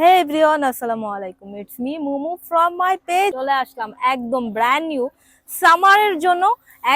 হে everyone আসসালামু আলাইকুম it's me Mumu from my page চলে আসলাম একদম ব্র্যান্ড নিউ সামারের জন্য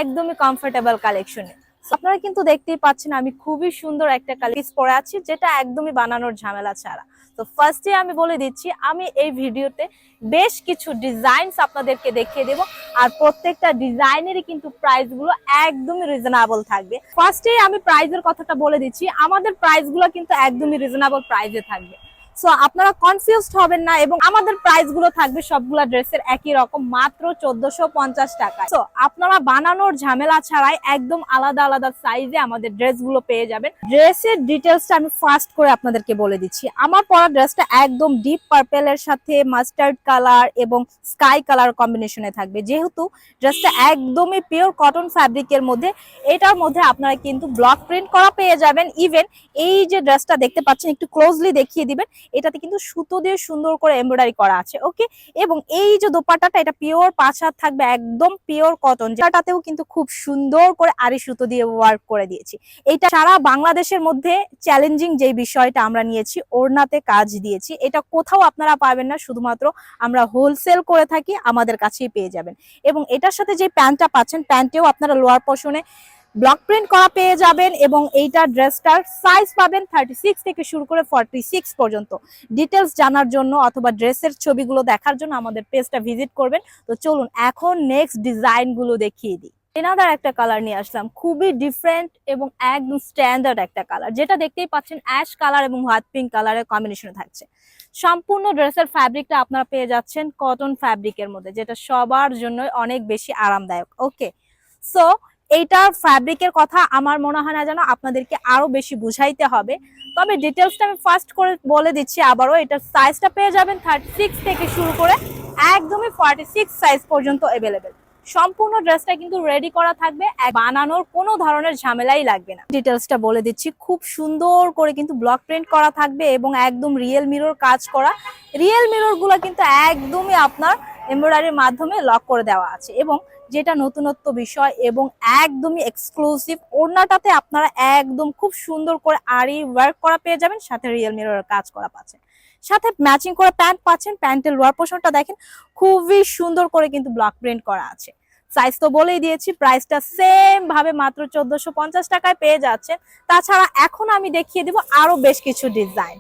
একদমই কমফোর্টেবল কালেকশনে আপনারা কিন্তু দেখতেই পাচ্ছেন, আমি খুবই সুন্দর একটা কালেকশন পরে আছি, যেটা একদমই বানানোর ঝামেলা ছাড়া। তো ফার্স্টে আমি বলে দিচ্ছি, আমি এই ভিডিওতে বেশ কিছু ডিজাইনস আপনাদেরকে দেখিয়ে দেব, আর প্রত্যেকটা ডিজাইনেরই কিন্তু প্রাইসগুলো একদমই রিজনেবল থাকবে। ফার্স্টে আমি প্রাইসের কথাটা বলে দিচ্ছি, আমাদের প্রাইসগুলো কিন্তু একদমই রিজনেবল প্রাইসে থাকবে। সো আপনারা কনফিউজড হবেন না এবং আমাদের প্রাইসগুলো থাকবে সবগুলা ড্রেসের একই রকম, মাত্র চোদ্দশো পঞ্চাশ টাকা সো আপনারা বানানোর ঝামেলা ছাড়াই একদম আলাদা আলাদা সাইজে আমাদের ড্রেসগুলো পেয়ে যাবেন। ড্রেসের ডিটেলসটা আমি ফার্স্ট করে আপনাদেরকে বলে দিচ্ছি। আমার পরা ড্রেসটা একদম ডিপ পার্পেল এর সাথে মাস্টার্ড কালার এবং স্কাই কালার কম্বিনেশনে থাকবে। যেহেতু ড্রেসটা একদমই পিওর কটন ফ্যাব্রিকের মধ্যে, এটার মধ্যে আপনারা কিন্তু ব্লক প্রিন্ট করা পেয়ে যাবেন। ইভেন এই যে ড্রেসটা দেখতে পাচ্ছেন, একটু ক্লোজলি দেখিয়ে দিবেন। এটাতে কিন্তু সুতো দিয়ে সুন্দর করে এমব্রয়ডারি করা আছে ওকে এবং এই যে দোপাট্টাটা, এটা পিওর পাঁচ হাত থাকবে, একদম পিওর কটন যেটাতেও কিন্তু খুব সুন্দর করে আরি সুতো দিয়ে ওয়ার্ক করে দিয়েছি। এটা সারা বাংলাদেশের মধ্যে চ্যালেঞ্জিং যে বিষয়টা আমরা নিয়েছি, ওড়নাতে কাজ দিয়েছি। এটা কোথাও আপনারা পাবেন না, শুধুমাত্র আমরা হোলসেল করে থাকি, আমাদের কাছেই পেয়ে যাবেন। এবং এটার সাথে যে প্যান্টটা পাচ্ছেন, প্যান্টেও আপনারা লোয়ার পশনে ব্লক প্রিন্ট করা পেয়ে যাবেন এবং এইটা ড্রেসটার সাইজ পাবেন থার্টি সিক্স থেকে শুরু করে ফর্টি সিক্স পর্যন্ত। ডিটেলস জানার জন্য অথবা ড্রেসের ছবিগুলো দেখার জন্য আমাদের পেজটা ভিজিট করবেন। তো চলুন এখন নেক্সট ডিজাইনগুলো দেখিয়ে দিই। এনাদার একটা কালার নিয়ে আসলাম, খুবই ডিফারেন্ট এবং একদম স্ট্যান্ডার্ড একটা কালার যেটা দেখতেই পাচ্ছেন অ্যাশ কালার এবং হোয়াইট পিঙ্ক কালারের কম্বিনেশনে থাকছে। সম্পূর্ণ ড্রেসের ফ্যাব্রিকটা আপনারা পেয়ে যাচ্ছেন কটন ফ্যাব্রিকের মধ্যে, যেটা সবার জন্য অনেক বেশি আরামদায়ক ওকে সো এইটার ফ্যাব্রিকের কথা আমার মনে হয় না যেন আপনাদেরকে আরও বেশি বুঝাইতে হবে। তবে ডিটেলসটা আমি ফার্স্ট করে বলে দিচ্ছি আবারও এটার সাইজটা পেয়ে যাবেন থার্টি সিক্স থেকে শুরু করে একদমই ফর্টি সিক্স সাইজ পর্যন্ত অ্যাভেলেবেল সম্পূর্ণ ড্রেসটা কিন্তু রেডি করা থাকবে বানানোর কোনো ধরনের ঝামেলাই লাগবে না। ডিটেলসটা বলে দিচ্ছি, খুব সুন্দর করে কিন্তু ব্লক প্রিন্ট করা থাকবে এবং একদম রিয়েল মিরর কাজ করা। রিয়েল মিররগুলো কিন্তু একদমই আপনার এমব্রয়ডারির মাধ্যমে লক করে দেওয়া আছে এবং যেটা নতুনত্ব বিষয় এবং একদমই এক্সক্লুসিভ ওড়নাটাতে আপনারা একদম খুব সুন্দর করে আড়ি ওয়ার্ক করা পেয়ে যাবেন, সাথে রিয়েল মিররের কাজ করা পাচ্ছেন। সাথে ম্যাচিং করে প্যান্ট পাচ্ছেন প্যান্টের লোয়ার পোর্শনটা দেখেন, খুবই সুন্দর করে কিন্তু ব্লক প্রিন্ট করা আছে। সাইজ তো বলেই দিয়েছি প্রাইসটা সেম ভাবে মাত্র চোদ্দশো টাকায় পেয়ে যাচ্ছেন। তাছাড়া এখন আমি দেখিয়ে দিব আরও বেশ কিছু ডিজাইন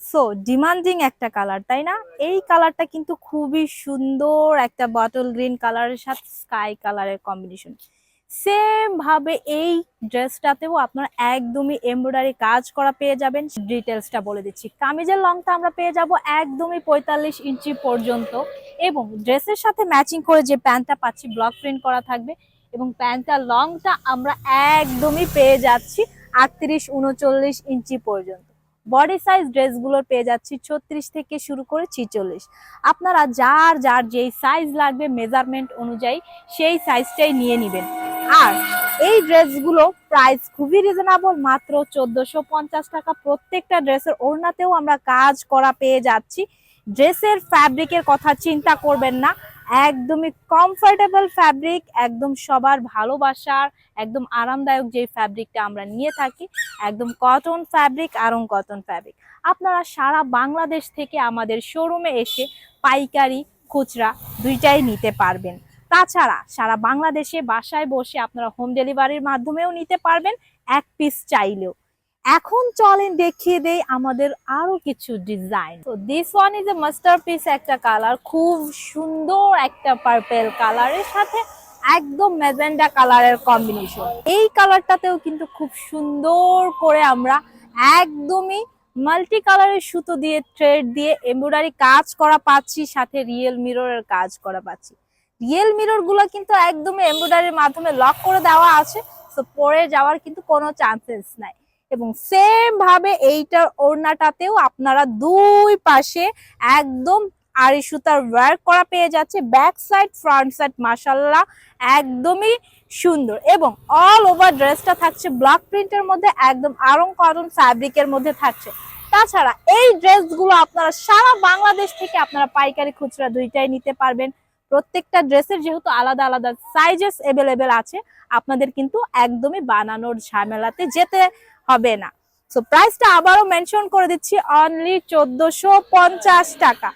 সো ডিমান্ডিং একটা কালার তাই না? এই কালারটা কিন্তু খুবই সুন্দর একটা বটল গ্রিন কালারের সাথে স্কাই কালারের কম্বিনেশন সেম ভাবে এই ড্রেসটাতেও আপনারা একদমই এমব্রয়ডারি কাজ করা পেয়ে যাবেন। ডিটেলসটা বলে দিচ্ছি। কামিজের লংটা আমরা পেয়ে যাব একদমই পঁয়তাল্লিশ ইঞ্চি পর্যন্ত এবং ড্রেসের সাথে ম্যাচিং করে যে প্যান্টটা পাচ্ছি ব্লক প্রিন্ট করা থাকবে এবং প্যান্টটার লংটা আমরা একদমই পেয়ে যাচ্ছি আটত্রিশ উনচল্লিশ ইঞ্চি পর্যন্ত। বডি সাইজ ড্রেসগুলোর পেয়ে যাচ্ছি ছত্রিশ থেকে শুরু করে ছিচল্লিশ। আপনারা যার যার যেই সাইজ লাগবে মেজারমেন্ট অনুযায়ী সেই সাইজটাই নিয়ে নেবেন। আর এই ড্রেসগুলো প্রাইস খুবই রিজনেবল মাত্র চোদ্দশো পঞ্চাশ টাকা। প্রত্যেকটা ড্রেসের ওড়নাতেও আমরা কাজ করা পেয়ে যাচ্ছি। ড্রেসের ফ্যাব্রিকের কথা চিন্তা করবেন না। একদমই কমফোর্টেবল ফ্যাব্রিক একদম সবার ভালোবাসার, একদম আরামদায়ক যে ফ্যাব্রিকটা আমরা নিয়ে থাকি, একদম cotton fabric Aarong cotton fabric আপনারা সারা বাংলাদেশ থেকে আমাদের শোরুমে এসে পাইকারি, খুচরা দুইটাই নিতে পারবেন। তাছাড়া সারা বাংলাদেশে বাসায় বসে আপনারা হোম ডেলিভারির মাধ্যমেও নিতে পারবেন, এক পিস চাইলেও। এখন চলেন দেখিয়ে দেই আমাদের আরও কিছু ডিজাইন তো this one is a masterpiece একটা কালার খুব সুন্দর একটা পার্পেল কালারের সাথে একদম ম্যাজেন্ডা কালারের কম্বিনেশন এই কালারটাতেও কিন্তু খুব সুন্দর করে আমরা একদমই মাল্টি কালারের সুতো দিয়ে থ্রেড দিয়ে এমব্রয়ডারি কাজ করা পাচ্ছি, সাথে রিয়েল মিররের কাজ করা পাচ্ছি। রিয়েল মিররগুলো কিন্তু একদমই এমব্রয়ডারির মাধ্যমে লক করে দেওয়া আছে তো পরে যাওয়ার কিন্তু কোনো চান্সেস নাই। এবং সেম ভাবে এইটার ওড়নাটাতেও আপনারা দুই পাশে একদম আড়ি সুতার ওয়ার্ক করা পেয়ে যাচ্ছে। ব্যাক সাইড ফ্রন্ট সাইড মাসাল্লাহ একদমই সুন্দর এবং অল ওভার ড্রেসটা থাকছে। ব্লক প্রিন্টের মধ্যে একদম আরং কটন ফ্যাব্রিকের মধ্যে থাকছে। তাছাড়া এই ড্রেসগুলো আপনারা সারা বাংলাদেশ থেকে আপনারা পাইকারি খুচরা দুইটাই নিতে পারবেন। প্রত্যেকটা ড্রেসের যেহেতু আলাদা আলাদা সাইজেস এভেলেবেল আছে, আপনাদের কিন্তু একদমই বানানোর ঝামেলাতে যেতে হবে না। সো প্রাইসটা আবারও মেনশন করে দিচ্ছি অনলি চোদ্দশো টাকা।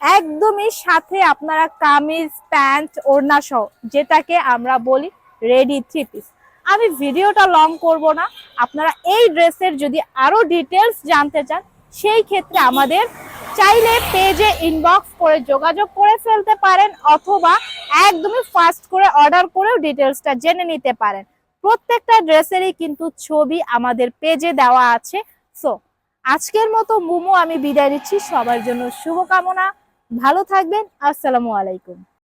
একদমই সাথে আপনারা কামিজ, প্যান্ট, ওড়না সহ, যেটাকে আমরা বলি রেডি থ্রি পিস আমি ভিডিওটা লং করব না, আপনারা এই ড্রেসের যদি আরও ডিটেলস জানতে চান, সেই ক্ষেত্রে আমাদের চাইলে পেজে ইনবক্স করে যোগাযোগ করে ফেলতে পারেন অথবা একদমই ফাস্ট করে অর্ডার করেও ডিটেলসটা জেনে নিতে পারেন। প্রত্যেকটা ড্রেসেরই কিন্তু ছবি আমাদের পেজে দেওয়া আছে। সো আজকের মতো মোমো আমি বিদায় নিচ্ছি। সবার জন্য শুভকামনা। ভালো থাকবেন। আসসালামু আলাইকুম।